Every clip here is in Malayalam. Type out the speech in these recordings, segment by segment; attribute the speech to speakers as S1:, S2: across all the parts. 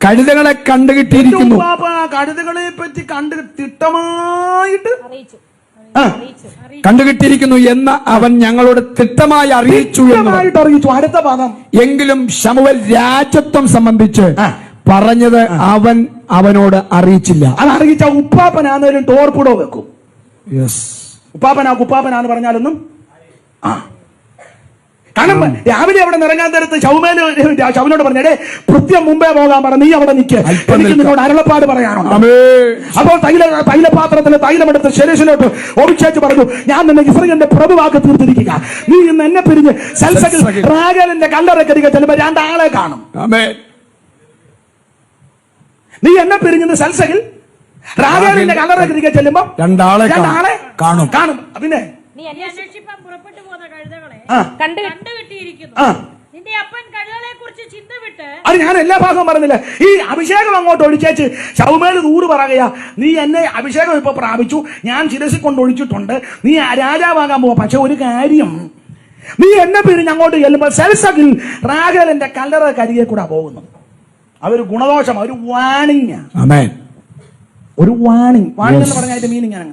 S1: കഴുതകളെ കണ്ടുകിട്ടിയിരിക്കുന്നു
S2: കഴുതകളെ പറ്റി കണ്ടു തിട്ടമായിട്ട്
S1: കണ്ടുകിട്ടിയിരിക്കുന്നു എന്ന് അവൻ ഞങ്ങളോട് തിട്ടമായി അറിയിച്ചു
S2: അറിയിച്ചു. അടുത്ത പദം.
S1: എങ്കിലും ശമുവൽ രാജ്യത്വം സംബന്ധിച്ച്. പറഞ്ഞത് അവൻ അവനോട് അറിയിച്ചില്ല.
S2: അത് അറിയിച്ച ഉപ്പാപ്പനാന്നേലും ടോർപ്പിടോ വെക്കും.
S1: യെസ്
S2: ഉപ്പാപ്പനാ ഉപ്പാപ്പനാന്ന് പറഞ്ഞാലൊന്നും ആ. കാരണം രാവിലെ അവിടെ നിറങ്ങാൻ നേരത്ത് ശൗമേൽ ശൗനോട് പറഞ്ഞേ കൃത്യം മുമ്പേ പോകാൻ പറഞ്ഞു നീ അവിടെ നിൽക്ക് എനിക്ക് നിന്നോട് അരുളപ്പാട് പറയാനുണ്ട്.
S1: ആമേ
S2: അപ്പോൾ തൈല തൈലപാത്രത്തിന് തൈലമെടുത്ത് ശരീരത്തിലോട്ട് ഒഴിച്ചേച്ച് പറഞ്ഞു ഞാൻ നിന്നെ ഇസ്രയേലിന്റെ പ്രഭുവാക്ക് തീർത്തിരിക്കുക. നീ ഇന്ന് എന്നെ പിരിഞ്ഞ് സൽസകിൽ. റാഗലിന്റെ കല്ലറക്കരികെ ചെല്ലുമ്പോ രണ്ടാളെ കാണും.
S1: ആമേ
S2: നീ എന്നെ പിരിഞ്ഞത് സൽസകിൽ റാഗലിന്റെ കല്ലറക്കരികെ ചെല്ലുമ്പോ
S1: രണ്ടാളെ കാണും. കാണും.
S2: പിന്നെ
S3: നീ എന്നെ അന്വേഷിപ്പാൻ പുറപ്പെട്ടു പോകുന്ന കഴുതകളെ.
S2: ആ.
S3: കണ്ടു കണ്ടുകിട്ടിയിരിക്കുന്നു. നിന്റെ അപ്പൻ കുറിച്ച് ചിന്ത വിട്ട്
S2: അത് ഞാൻ എല്ലാ ഭാഗവും പറഞ്ഞില്ല. ഈ അഭിഷേകം അങ്ങോട്ട് ഒഴിച്ചേച്ച് ശൗമേൽ നൂറ് പറയുക നീ എന്നെ അഭിഷേകം ഇപ്പൊ പ്രാപിച്ചു. ഞാൻ ശിരസിൽ കൊണ്ട് ഒഴിച്ചിട്ടുണ്ട്. നീ രാജാവാകാൻ പോവാ. പക്ഷെ ഒരു കാര്യം. നീ എന്നെ പിരിഞ്ഞ് അങ്ങോട്ട് ചെല്ലുമ്പോൾ സെൽസകിൽ റാഗലിന്റെ കല്ലറ കരികെ കൂടെ പോകുന്നു. അതൊരു ഗുണദോഷം ഒരു വാണിങ് ഒരു വാണിംഗ്. വാണിംഗ് എന്ന്
S1: പറഞ്ഞ
S2: പറഞ്ഞാൽ അതിന്റെ മീനിങ് ആണ്.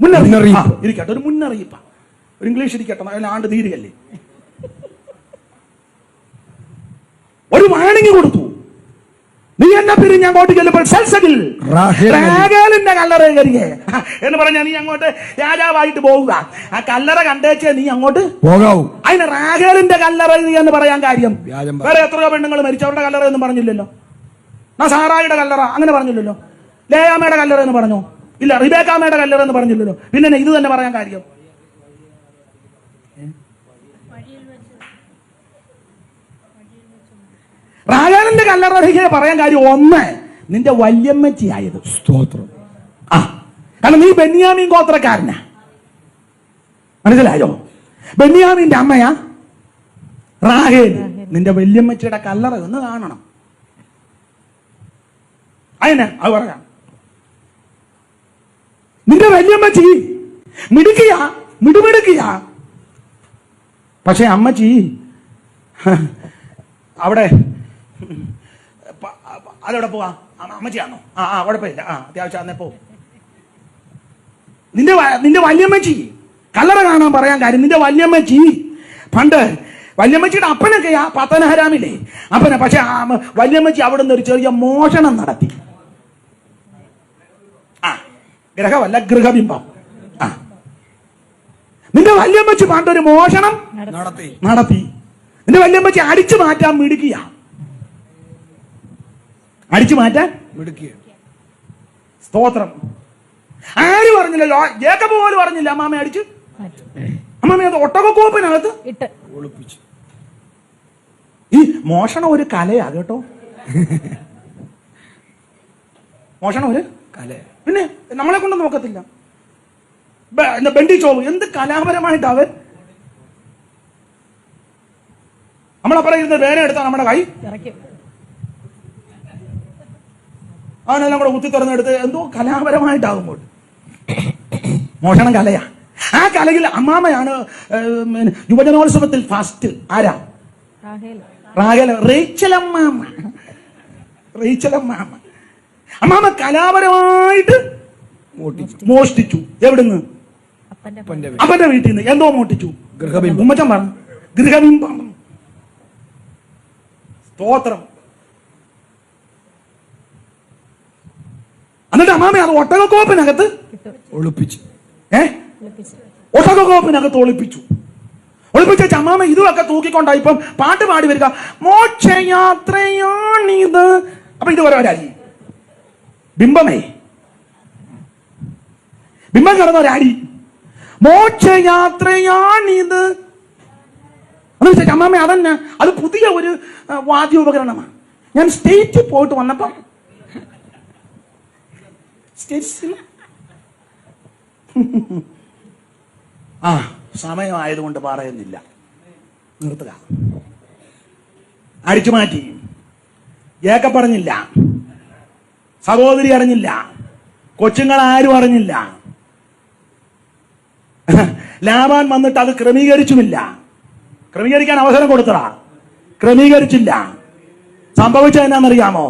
S2: മുന്നറിയിപ്പ്. ഇരിക്കട്ടെ ഒരു മുന്നറിയിപ്പ്. ഒരു ഇംഗ്ലീഷ് ഇരിക്കട്ടെ അതിൽ ആണ്ട് തീരുകയല്ലേ ഒരു വാണിംഗ് കൊടുത്തു. നീ എന്നെ പിരിഞ്ഞ് അങ്ങോട്ട് ചെല്ലുമ്പോൾ സെൽസകിൽ കല്ലറ കരികെ എന്ന് പറഞ്ഞാൽ നീ അങ്ങോട്ട് രാജാവായിട്ട് പോവുക. ആ കല്ലറ കണ്ടേച്ചേ നീ അങ്ങോട്ട്
S1: പോകാവൂ.
S2: അതിന് റാഗേലിന്റെ കല്ലറ എന്ന് പറയാൻ കാര്യം. വേറെ എത്രയോ പെണ്ണുങ്ങൾ മരിച്ചവരുടെ കല്ലറ എന്ന് പറഞ്ഞില്ലല്ലോ. നസാറായുടെ കല്ലറ അങ്ങനെ പറഞ്ഞില്ലല്ലോ. ലേയാമ്മയുടെ കല്ലറ എന്ന് പറഞ്ഞു. ഇല്ല റിബേക്കാമ്മയുടെ കല്ലറ എന്ന് പറഞ്ഞില്ലല്ലോ. പിന്നെ ഇത് തന്നെ പറയാൻ കാര്യം. റാഗേലിന്റെ കല്ലറ എനിക്ക് പറയാൻ കാര്യം ഒന്ന് നിന്റെ വല്യമ്മച്ചിയായത്.
S1: സ്തോത്രം.
S2: ആ കാരണം നീ ബെന്യാമീൻ ഗോത്രക്കാരനാ. മനസ്സിലായോ? ബെന്യാമിന്റെ അമ്മയാ? റാഹേൽ നിന്റെ വല്യമ്മച്ചിയുടെ കല്ലറ ഒന്ന് കാണണം. അതിനെ അത് പറയാം. നിന്റെ വല്യമ്മച്ചി മിടുക്കിയാ മിടുമിടുക്കിയ. പക്ഷെ അമ്മച്ചി അവിടെ അതെവിടെ പോവാ. അമ്മച്ചിയാണോ? ആ ആ കുഴപ്പമില്ല ആ അത്യാവശ്യം അന്നേ പോ നിന്റെ നിന്റെ വല്യമ്മച്ചി കല്ലറ കാണാൻ പറയാൻ കാര്യം നിന്റെ വല്യമ്മച്ചി പണ്ട് വല്യമ്മച്ചിയുടെ അപ്പനൊക്കെ ആ പത്തനഹരാമില്ലേ? അപ്പനെ പക്ഷെ വല്യമ്മച്ചി അവിടെ നിന്ന് ഒരു ചെറിയ മോഷണം നടത്തി. ആ ഗ്രഹമല്ല ഗൃഹബിംബം. നിന്റെ വല്യമ്മച്ച് പണ്ടൊരു മോഷണം
S1: നടത്തി.
S2: നടത്തി. നിന്റെ വല്യമ്മച്ച് അടിച്ചു മാറ്റാൻ മിടുക്കിയ. അടിച്ചു മാറ്റാൻ
S1: മിടുക്കിയ.
S2: സ്തോത്രം. ആര് പറഞ്ഞില്ലല്ലോ? ജേക്കബ് പോലും പറഞ്ഞില്ല അമ്മാമ അടിച്ച്. അമ്മാമ അത് ഒട്ടകക്കോപ്പിനകത്ത്
S3: ഇട്ട്.
S1: ഒളിപ്പിച്ചു.
S2: ഈ മോഷണം ഒരു കലയാ കേട്ടോ. മോഷണം ഒരു
S1: കല.
S2: പിന്നെ നമ്മളെ കൊണ്ട് നോക്കത്തില്ല. ബെണ്ടി എന്ത് കലാപരമായിട്ട് അവൻ നമ്മളപ്പുറം ഇരുന്ന് വേന എടുത്താൽ നമ്മുടെ കൈ? അവനെല്ലാം കൂടെ കുത്തി തുറന്നെടുത്ത് എന്തോ കലാപരമായിട്ടാകുമ്പോൾ. മോഷണം കലയാ. ആ കലയിൽ അമ്മാമയാണ് യുവജനോത്സവത്തിൽ ഫാസ്റ്റ് ആരാ?
S3: റാഹേൽ.
S2: റാഗല റേച്ചലമ്മാമ റേച്ചലമ്മാമ അമ്മാമ. കലാപരമായിട്ട് മോഷ്ടിച്ചു. എവിടുന്ന്?
S3: അപ്പന്റെ
S1: അപ്പന്റെ വീട്ടിൽ.
S2: നിന്ന് എന്തോ മോട്ടിച്ചു
S1: ഗൃഹബിംബം.
S2: ഉമ്മച്ചൻ പറഞ്ഞു ഗൃഹബിംബം. സ്തോത്രം. എന്നിട്ട് അമ്മാമ അത് ഒട്ടകക്കോപ്പിനകത്ത്
S1: ഒളിപ്പിച്ചു.
S2: ഏ? ഒട്ടകക്കോപ്പിനകത്ത് ഒളിപ്പിച്ചു. ഒളിപ്പിച്ച ചമ്മാമ ഇതുമൊക്കെ തൂക്കിക്കൊണ്ടാ ഇപ്പം പാട്ട് പാടി വരിക. മോക്ഷയാത്രയാണിത്. അപ്പൊ ഇത് ഒരാടി ബിംബമേ. ബിംബം കിടന്ന ഒരാടി മോക്ഷയാത്രയാണിത്. എന്ന് വെച്ചാൽ അമ്മാമ അതന്നെ. അത് പുതിയ ഒരു വാദ്യോപകരണമാണ്. ഞാൻ സ്റ്റേറ്റിൽ പോയിട്ട് വന്നപ്പം സ്റ്റേറ്റ്സിൽ ആ സമയമായതുകൊണ്ട് പറയുന്നില്ല. നിർത്തുക. അടിച്ചു മാറ്റി. ഏക്ക പറഞ്ഞില്ല. സഹോദരി അറിഞ്ഞില്ല. കൊച്ചുങ്ങൾ ആരും അറിഞ്ഞില്ല. ലാബാൻ വന്നിട്ട് അത് ക്രമീകരിച്ചുമില്ല. ക്രമീകരിക്കാൻ അവസരം കൊടുത്തതാ. ക്രമീകരിച്ചില്ല. സംഭവിച്ച എന്നാണെന്നറിയാമോ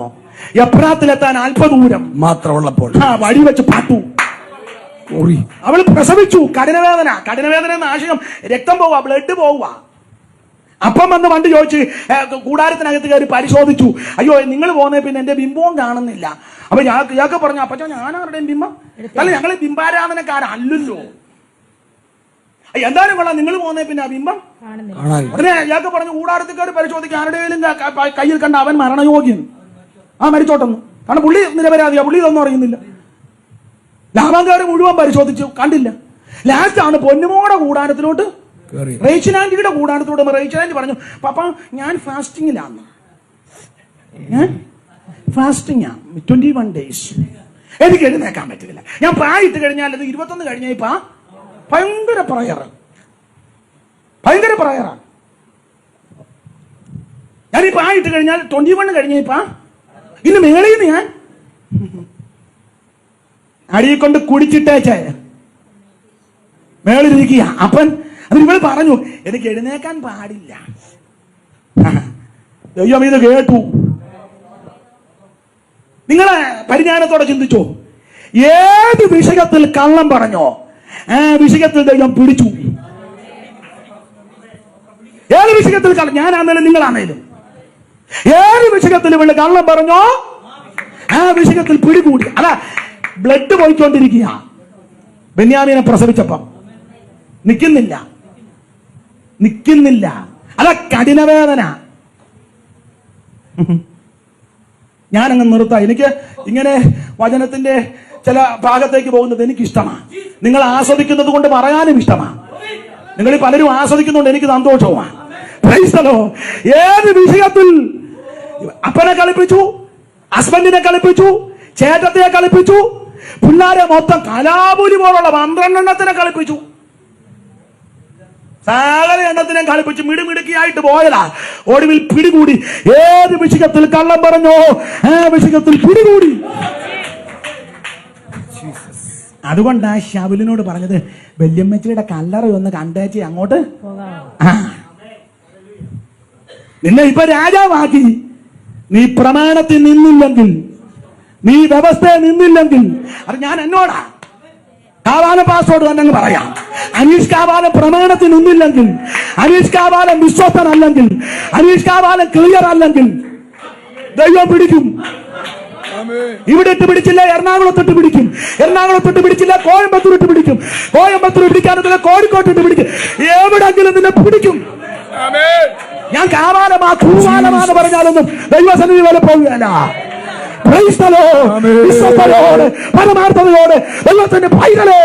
S2: എപ്രാത്തിലെത്താൻ അല്പദൂരം.
S1: മാത്രമുള്ളപ്പോൾ.
S2: ആ വഴി വെച്ച് പാട്ടു അവൾ പ്രസവിച്ചു. കഠിനവേദന. കഠിനവേദന എന്ന ആശയം രക്തം പോവുക ബ്ലഡ് പോവുക. അപ്പം വന്ന് വണ്ടി ചോദിച്ച് കൂടാരത്തിനകത്ത് കയറി പരിശോധിച്ചു. അയ്യോ നിങ്ങൾ പോകുന്നേ പിന്നെ എന്റെ ബിംബവും കാണുന്നില്ല. അപ്പൊ ഞാൻ ഇയാൾക്ക് പറഞ്ഞു അപ്പച്ചോ ഞാൻ ബിംബം? അല്ല ഞങ്ങൾ ബിംബാരാധനക്കാരല്ലല്ലോ അയ്യ, എന്തായാലും കൊള്ളാം. നിങ്ങൾ പോകുന്ന പിന്നെ ആ ബിംബം. ഉടനെ ഇയാൾക്ക് പറഞ്ഞു കൂടാരത്തിൽ കയറി പരിശോധിക്കുക ആരുടെയും കയ്യിൽ കണ്ട അവൻ മരണയോഗ്യൻ. ആ മരിച്ചോട്ടെന്ന്. കാരണം പുള്ളി നിരപരാധിയാ. പുള്ളി ഇതൊന്നും അറിയുന്നില്ല. ലാഭംകാർ മുഴുവൻ പരിശോധിച്ചു കണ്ടില്ല. ലാസ്റ്റ് ആണ് പൊന്നുമോടെ കൂടാരത്തിലോട്ട്
S1: കേറി.
S2: റേച്ചനാൻഡിയുടെ കൂടാരത്തിലോട്ട് റേച്ചനാൻഡി പറഞ്ഞു പപ്പ ഞാൻ ഫാസ്റ്റിങ്ങിലാണ്. ഞാൻ ഫാസ്റ്റിംഗ് ട്വന്റി വൺ ഡേയ്സ് എനിക്ക് എഴുന്നേക്കാൻ പറ്റില്ല ഞാൻ പ്രായിട്ട് കഴിഞ്ഞാൽ അത് ഇരുപത്തൊന്ന് കഴിഞ്ഞാൽ ഇപ്പൊ ഭയങ്കര പ്രയറ്. ഭയങ്കര പ്രയറാണ് ഞാൻ ആ ഇട്ട് കഴിഞ്ഞാൽ ട്വന്റി വൺ കഴിഞ്ഞ ഇപ്പ. ഇന്ന് മേളിൽ ഞാൻ. അടിയെ കൊണ്ട് കുടിച്ചിട്ടേച്ചേ. മേളിലിരിക്കുക. അപ്പൻ അത് ഇവിടെ പറഞ്ഞു എനിക്ക് എഴുന്നേക്കാൻ പാടില്ല. ദൈവം ഇത് കേട്ടു. നിങ്ങളെ പരിജ്ഞാനത്തോടെ ചിന്തിച്ചോ. ഏത് വിഷയത്തിൽ കള്ളം പറഞ്ഞോ? ആ വിഷയത്തിൽ ദൈവം പിടിച്ചു. ഏത് വിഷയത്തിൽ ഞാനാണേലും നിങ്ങളാണേലും ഏത് വിഷയത്തിൽ ഇവൾ കള്ളം പറഞ്ഞോ ആ വിഷയത്തിൽ പിടികൂടി. അല്ല ബ്ലഡ് പോയിക്കൊണ്ടിരിക്കുക. ബെന്യാമീനെ പ്രസവിച്ചപ്പം. നിൽക്കുന്നില്ല നിൽക്കുന്നില്ല അല്ല കഠിനവേദന. ഞാനങ്ങ് നിർത്താം. എനിക്ക് ഇങ്ങനെ വചനത്തിന്റെ ചില ഭാഗത്തേക്ക് പോകുന്നത് എനിക്ക് ഇഷ്ടമാണ് നിങ്ങൾ ആസ്വദിക്കുന്നത് കൊണ്ട് പറയാനും ഇഷ്ടമാണ്. നിങ്ങൾ പലരും ആസ്വദിക്കുന്നുണ്ട് എനിക്ക് സന്തോഷവുമാണ്. ഏത് വിഷയത്തിൽ അപ്പനെ കളിപ്പിച്ചു ഹസ്ബൻഡിനെ കളിപ്പിച്ചു ചേട്ടത്തെ കളിപ്പിച്ചു പിള്ളാരെ മൊത്തം കലാപൂലി പോലുള്ള പന്ത്രണ്ടെണ്ണത്തിനെ കളിപ്പിച്ചു. സകല എണ്ണത്തിനെ കളിപ്പിച്ച് മിടുമിടുക്കിയായിട്ട് പോയതാ. ഒടുവിൽ പിടികൂടി. ഏത് വിഷയത്തിൽ കള്ളം പറഞ്ഞോ ആ വിഷയത്തിൽ പിടികൂടി. അതുകൊണ്ടാ ഷവലിനോട് പറഞ്ഞത് വല്യമ്മച്ചിയുടെ കല്ലറ ഒന്ന് കണ്ടേച്ച് അങ്ങോട്ട്. നിന്നെ ഇപ്പൊ രാജാവാക്കി. നീ പ്രമാണത്തിൽ നിന്നില്ലെങ്കിൽ നീ വ്യവസ്ഥ നിന്നില്ലെങ്കിൽ അത് ഞാൻ എന്നോടാ. കാവാല പാസ്വേഡ് തന്നെ പറയാം. അനീഷ് കാവാല പ്രമാണത്തിൽ നിന്നില്ലെങ്കിൽ അനീഷ് കാവാല വിശ്വസ്തനല്ലെങ്കിൽ അനീഷ് കാവാല ക്ലിയർ അല്ലെങ്കിൽ ദൈവം പിടിക്കും. ഇവിടെ ഇട്ട് പിടിച്ചില്ല എറണാകുളത്തൊട്ട് പിടിക്കും. എറണാകുളത്തൊട്ട് പിടിച്ചില്ല കോയമ്പത്തൂർ ഇട്ട് പിടിക്കും. കോയമ്പത്തൂർ പിടിക്കാനുള്ള കോഴിക്കോട്ട് ഇട്ട് പിടിക്കും. എവിടെങ്കിലും നിന്നെ പിടിക്കും. ഞാൻ കാവാലമാ തൂവാലമാന്ന് പറഞ്ഞാലൊന്നും ദൈവസന്നിധി പോലെ പോവുകയല്ല. വിശ്വസ്തയോടെ പരമാർത്ഥതയോടെ ദൈവത്തിന്റെ പൈതലേ.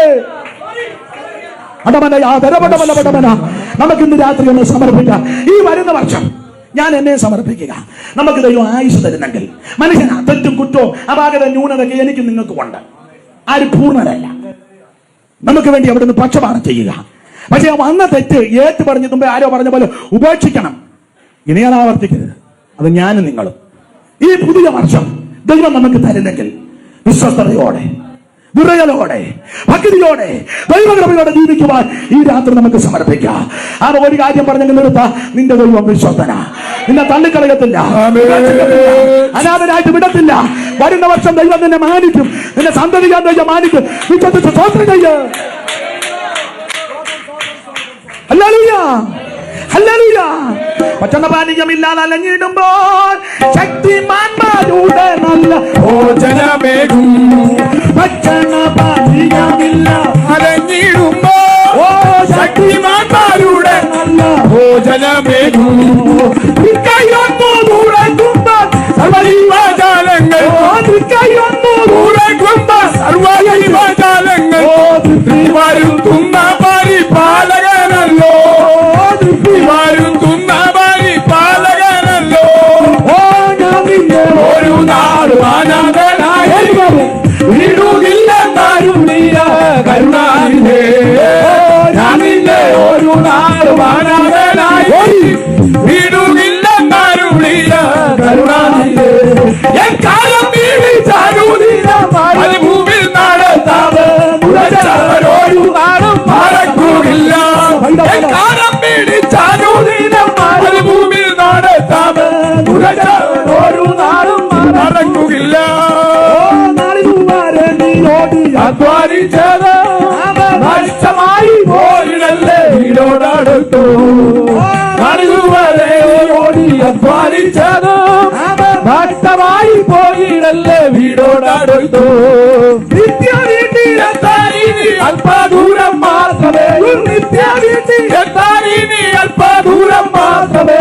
S2: പടമന. നമുക്ക് ഇന്ന് രാത്രി ഒന്ന് സമർപ്പിക്കാം. ഈ വരുന്ന വർഷം ഞാൻ എന്നെ സമർപ്പിക്കുക. നമുക്ക് ദൈവം ആയുസ് തരുന്നെങ്കിൽ മനുഷ്യനാ തെറ്റും കുറ്റവും അപാകത ന്യൂനതയൊക്കെ എനിക്ക് നിങ്ങൾക്ക് ഉണ്ട് ആര് പൂർണരല്ല നമുക്ക് വേണ്ടി അവിടുന്ന് പക്ഷപാതം ചെയ്യുക. പക്ഷെ വന്ന തെറ്റ് ഏറ്റു പറഞ്ഞു മുമ്പേ ആരോ പറഞ്ഞ പോലെ ഉപേക്ഷിക്കണം. ഇനി അത് ആവർത്തിക്കരുത്. അത് ഞാനും നിങ്ങളും. ഈ പുതിയ വർഷം ദൈവം നമുക്ക് തരുന്നെങ്കിൽ വിശ്വസ്തയോടെ വിറയലോടെ ഭക്തിയോടെ ദൈവകൃപയോടെ ജീവിക്കുവാൻ ഈ രാത്രി നമുക്ക് സമർപ്പിക്കാം. ആ ഒരു കാര്യം പറഞ്ഞെങ്കിൽ നിർത്ത. നിന്റെ ദൈവം വിശ്വസന നിന്നെ തള്ളിക്കളയത്തില്ല. അനാഥനായിട്ട് വിടത്തില്ല. വരുന്ന വർഷം ദൈവം നിന്നെ മാനിക്കും. നിന്നെ സന്തതിക്കാൻ ദൈവം മാനിക്കും. വിശ്വസിച്ച് ചെയ്യ്. ഹല്ലേലൂയ. ഹല്ലേലൂയ. പച്ചണപാനീയമില്ലാതെ അലഞ്ഞിടുമ്പോൾ ശക്തിമാന്മാരുടെ നല്ല
S4: ഭോജനമേകും.
S2: ഭക്ഷണപാനീയമില്ല
S4: അലഞ്ഞിടുമ്പോ
S2: ഓ
S4: ശക്തിമാന്മാരുടെ
S2: നല്ല
S4: ഭോജനമേകും. കരുണാൽ വാരാനായി വിടുവില്ല കരുണിയ കരുണാനിത് എൻ കാലം വീഴി ചരുതിര മരുഭൂമിൽ നടത്താതെ ഉടച്ചവരോരു നാളും മറക്കൂടില്ല. എൻ കാലം വീഴി ചരുതിര മരുഭൂമിൽ നടത്താതെ ഉടച്ചവരോരു നാളും മറക്കൂടില്ല അധ്വാനിച്ചത് വീടോടടുത്തു കടുവരെ ഓടി അധ്വാനിച്ചത് നഷ്ടമായി പോയിടല്ലേ വീടോടടുത്തു നിത്യ വീട്ടിലെത്താനിനി അല്പദൂരം മാത്രമേ നിത്യ വീട്ടിലെത്താനിനി അല്പദൂരം മാത്രമേ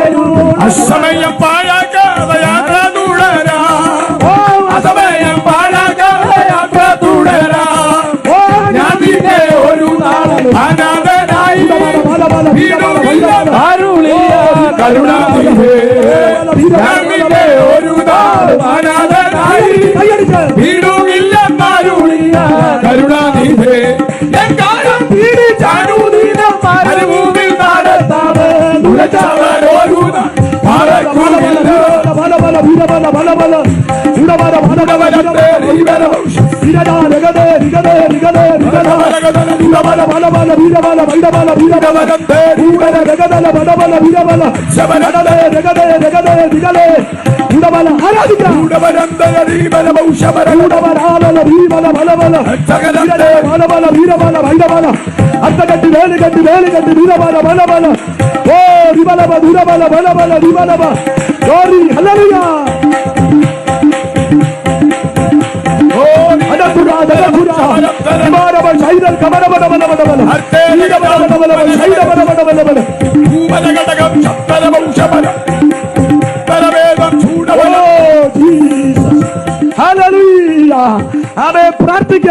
S4: അസമയം പാഴാക്കാതെ യാത്ര തുടരാം അസമയം പാഴാക്കാതെ യാത്ര തുടരാം ഞാൻ പിന്നെ ഒരു നാൾ അനാഥനായി അരുളിയ കരുണാനിധേ ഞങ്ങളുടെ ഒരു അനാഥനായി വീടുമില്ല അരുളിയ കരുണാനിധേ എക്കാലം പീഡിച്ചാണു മരുഭൂമിൽ നടത്താണ് ഉടച്ചാളോരു ഭാരക്കുമില്ല
S2: ബല ബല ബല ബല ബല ബല ബല ബല ബല ബല ബല గట్టి వేలు గట్టి వీరబల బల బల ఓ రిబలబ దురబల బల బల రిబలబ గోరి హల్లెలూయా గమన బల బల బల బల వీర బల బల బల బల శైల బల బల బల
S4: బల భూమదగటగం చత్తర
S2: వంశమన
S4: పరవేదం
S2: చూడవన హల్లెలూయా ఆమె ప్రార్థిక